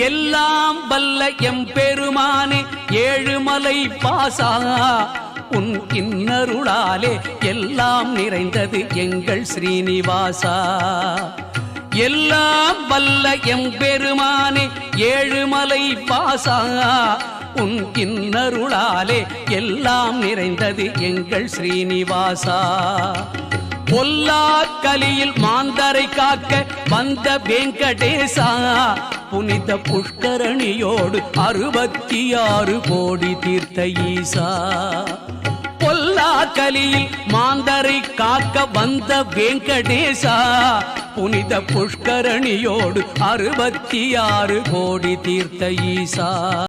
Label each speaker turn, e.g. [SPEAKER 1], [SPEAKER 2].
[SPEAKER 1] எல்லாம் வல்ல எம் பெருமானே ஏழுமலை பாசா. உன் கிண்ணருளாலே எல்லாம் நிறைந்தது எங்கள் ஸ்ரீனிவாசா. எல்லாம் வல்ல எம் பெருமானே ஏழுமலை பாசா. உன் கிண்ணருளாலே எல்லாம் நிறைந்தது எங்கள் ஸ்ரீனிவாசா. பொல்லா கலியில் மாந்தரை காக்க வந்த வெங்கடேசா புனித புஷ்கரணியோடு அறுபத்தி ஆறு கோடி தீர்த்த ஈசா. பொல்லா கலியில் மாந்தரை காக்க வந்த வெங்கடேசா புனித புஷ்கரணியோடு அறுபத்தி ஆறு கோடி தீர்த்த ஈசா.